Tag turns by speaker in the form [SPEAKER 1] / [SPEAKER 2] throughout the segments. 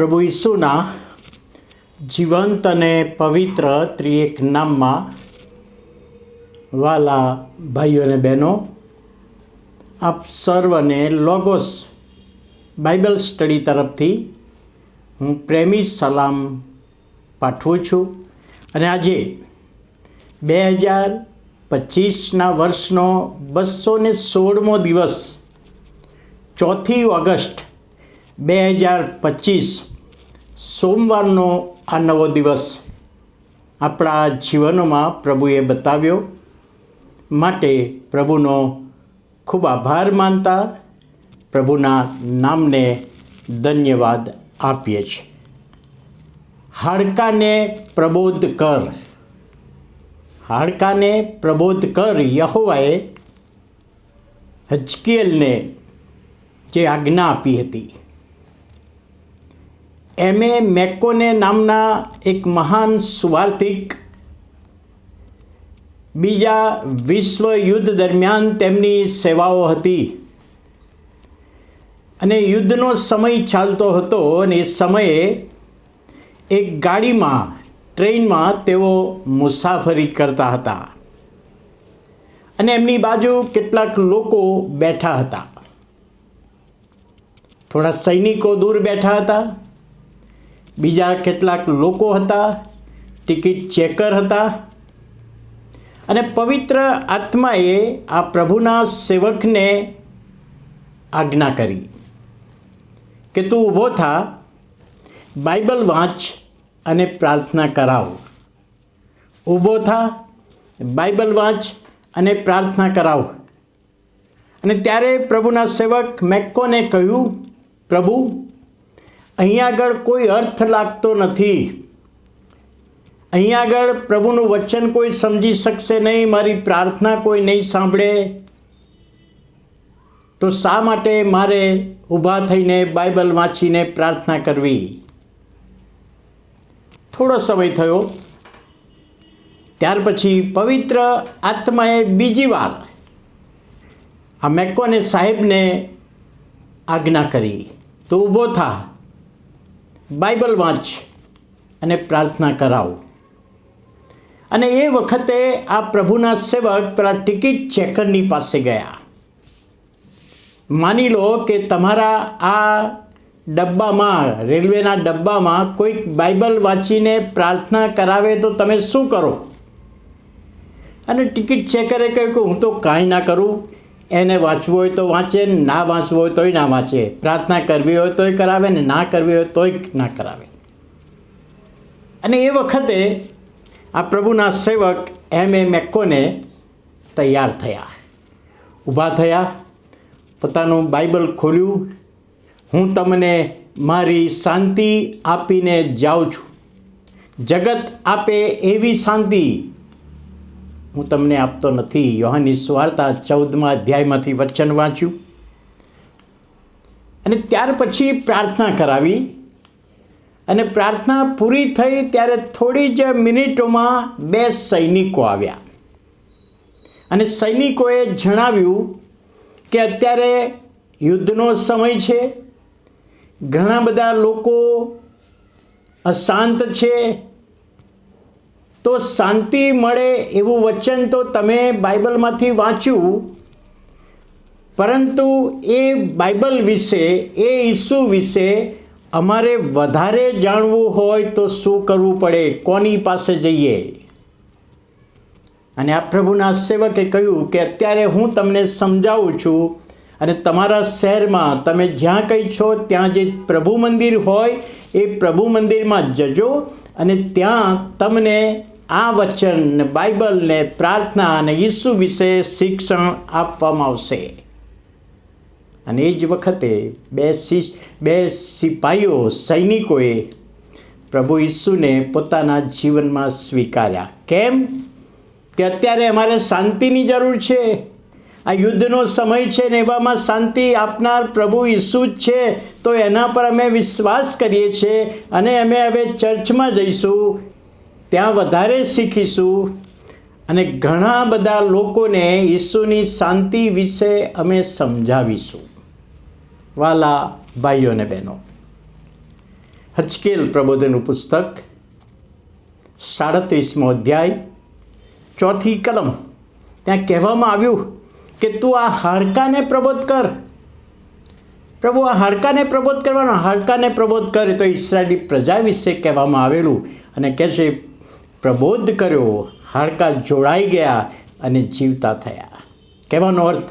[SPEAKER 1] પ્રભુ ઈસુના જીવંત અને પવિત્ર ત્રિએક નામમાં વાલા ભાઈઓ અને બહેનો, આપ સર્વને લોગોસ બાઇબલ સ્ટડી તરફથી હું પ્રેમી સલામ પાઠવું છું. અને આજે બે હજાર પચીસના વર્ષનો બસો ને સોળમો દિવસ ચોથી ઓગસ્ટ બે હજાર પચીસ સોમવારનો આ નવો દિવસ આપણા જીવનોમાં પ્રભુએ બતાવ્યો. માટે પ્રભુનો ખૂબ આભાર માનતા પ્રભુના નામને ધન્યવાદ આપીએ છીએ. હાડકાને પ્રબોધ કર. હાડકાને પ્રબોધ કર યહોવાએ હજકેલને જે આજ્ઞા આપી હતી. એમ એ મેકોને નામના એક મહાન સ્વાર્થિક બીજા વિશ્વ યુદ્ધ દરમિયાન તેમની સેવાઓ હતી. અને યુદ્ધનો સમય ચાલતો હતો અને એ સમયે એક ગાડીમાં, ટ્રેનમાં તેઓ મુસાફરી કરતા હતા. અને એમની બાજુ કેટલાક લોકો બેઠા હતા. થોડા સૈનિકો દૂર બેઠા હતા. બીજા કેટલાક લોકો હતા, ટિકિટ ચેકર હતા. અને પવિત્ર આત્માએ આ પ્રભુના સેવકને આજ્ઞા કરી કે તું ઊભો થા, બાઇબલ વાંચ અને પ્રાર્થના કરાવ. ઊભો થા, બાઇબલ વાંચ અને પ્રાર્થના કરાવ. અને ત્યારે પ્રભુના સેવક મેક્કોને કહ્યું, પ્રભુ અહીંયા આગળ કોઈ અર્થ લાગતો નથી. અહીંયા આગળ પ્રભુનું વચન કોઈ સમજી શકશે નહીં, મારી પ્રાર્થના કોઈ નહીં સાંભળે. તો શા માટે મારે ઊભા થઈને બાઇબલ વાંચીને પ્રાર્થના કરવી? થોડો સમય થયો. ત્યાર પછી પવિત્ર આત્માએ બીજી વાર આ મેકોને સાહેબને આજ્ઞા કરી. તો ઊભો થા બાઇબલ વાંચ અને પ્રાર્થના કરાવ. અને એ વખતે આ પ્રભુના સેવક પેલા ટિકિટ ચેકરની પાસે ગયા. માની લો કે તમારા આ ડબ્બામાં, રેલવેના ડબ્બામાં કોઈક બાઇબલ વાંચીને પ્રાર્થના કરાવે તો તમે શું કરો? અને ટિકિટ ચેકરે કહ્યું કે હું તો કાંઈ ના કરું. એને વાંચવું હોય તો વાંચે, ના વાંચવું હોય તોય ના વાંચે. પ્રાર્થના કરવી હોય તોય કરાવે ને ના કરવી હોય તોય ના કરાવે. અને એ વખતે આ પ્રભુના સેવક એમ એ મેકોને તૈયાર થયા. ઊભા થયા, પોતાનું બાઇબલ ખોલ્યું. હું તમને મારી શાંતિ આપીને જાઉં છું. જગત આપે એવી શાંતિ હું તમને આપતો નથી. યોહાની સ્વાર્તા ચૌદમા અધ્યાયમાંથી વચન વાંચ્યું. અને ત્યાર પછી પ્રાર્થના કરાવી. અને પ્રાર્થના પૂરી થઈ ત્યારે થોડી જ મિનિટોમાં બે સૈનિકો આવ્યા. અને સૈનિકોએ જણાવ્યું કે અત્યારે યુદ્ધનો સમય છે. ઘણા બધા લોકો અશાંત છે. તો શાંતિ મળે એવું વચન તો તમે બાઇબલમાંથી વાંચ્યું. પરંતુ એ બાઇબલ વિશે, એ ઈસુ વિશે અમારે વધારે જાણવું હોય તો શું કરવું પડે? કોની પાસે જઈએ? અને આ પ્રભુના સેવકે કહ્યું કે અત્યારે હું તમને સમજાવું છું અને તમારા શહેરમાં તમે જ્યાં કંઈ છો, ત્યાં જે પ્રભુ મંદિર હોય, એ પ્રભુ મંદિરમાં જજો અને ત્યાં તમને આ વચન ને બાઇબલ પ્રાર્થના અને ઈસુ વિશે શિક્ષણ આપવામાં આવશે. અને એ જ વખતે બે શિષ, બે સિપાહીઓ સૈનિકોએ પ્રભુ ઈસુને પોતાના જીવનમાં સ્વીકાર્યા. કેમ? કે અત્યારે અમારે શાંતિની જરૂર છે. આ યુદ્ધનો સમય છે ને એવામાં શાંતિ આપનાર પ્રભુ ઈસુ જ છે. તો એના પર અમે વિશ્વાસ કરીએ છીએ અને અમે હવે ચર્ચમાં જઈશું, ત્યાં વધારે શીખીશું અને ઘણા બધા લોકોને ઈસુની શાંતિ વિશે અમે સમજાવીશું. વાલા ભાઈઓ અને બહેનો, હચકેલ પ્રબોધનનું પુસ્તક, સાડત્રીસમો અધ્યાય, ચોથી કલમ, ત્યાં કહેવામાં આવ્યું કે તું આ હાડકાને પ્રબોધ કર. પ્રભુ, આ હાડકાને પ્રબોધ કરવાનો હાડકાને પ્રબોધ કરે તો ઈસરાયલી પ્રજા વિશે કહેવામાં આવેલું અને કહે છે, પ્રબોધ કર્યો, હાડકા જોડાઈ ગયા અને જીવતા થયા. કહેવાનો અર્થ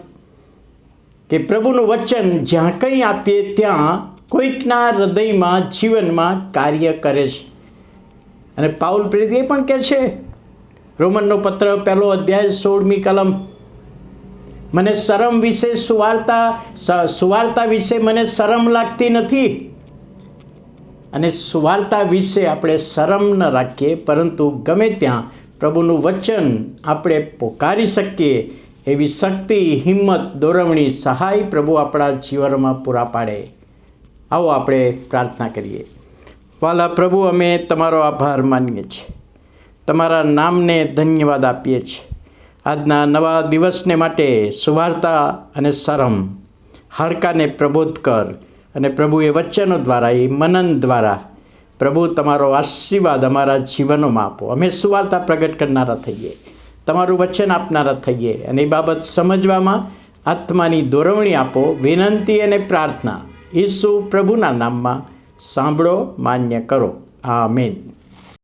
[SPEAKER 1] કે પ્રભુનું વચન જ્યાં કંઈ આપીએ, ત્યાં કોઈકના હૃદયમાં, જીવનમાં કાર્ય કરે છે. અને પાઉલ પ્રેરિત એ પણ કહે છે, રોમનનો પત્ર પહેલો અધ્યાય સોળમી કલમ મને શરમ વિશે સુવાર્તા સુવાર્તા વિશે મને શરમ લાગતી નથી. અને સુવાર્તા વિશે આપણે શરમ ન રાખીએ, પરંતુ ગમે ત્યાં પ્રભુનું વચન આપણે પોકારી શકીએ, એવી શક્તિ, હિંમત, દોરવણી, સહાય પ્રભુ આપણા જીવનમાં પૂરા પાડે. આવો આપણે પ્રાર્થના કરીએ. વાલા પ્રભુ, અમે તમારો આભાર માનીએ છીએ. તમારા નામને ધન્યવાદ આપીએ છીએ. આજના નવા દિવસને માટે સુવાર્તા અને શરમ હાડકાને પ્રબોધ કર અને પ્રભુ એ વચનો દ્વારા એ મનન દ્વારા પ્રભુ તમારો આશીર્વાદ અમારા જીવનોમાં આપો. અમે સુવાર્તા પ્રગટ કરનારા થઈએ, તમારું વચન આપનારા થઈએ અને એ બાબત સમજવામાં આત્માની દોરવણી આપો, વિનંતી અને પ્રાર્થના ઈસુ પ્રભુના નામમાં સાંભળો, માન્ય કરો. આમેન.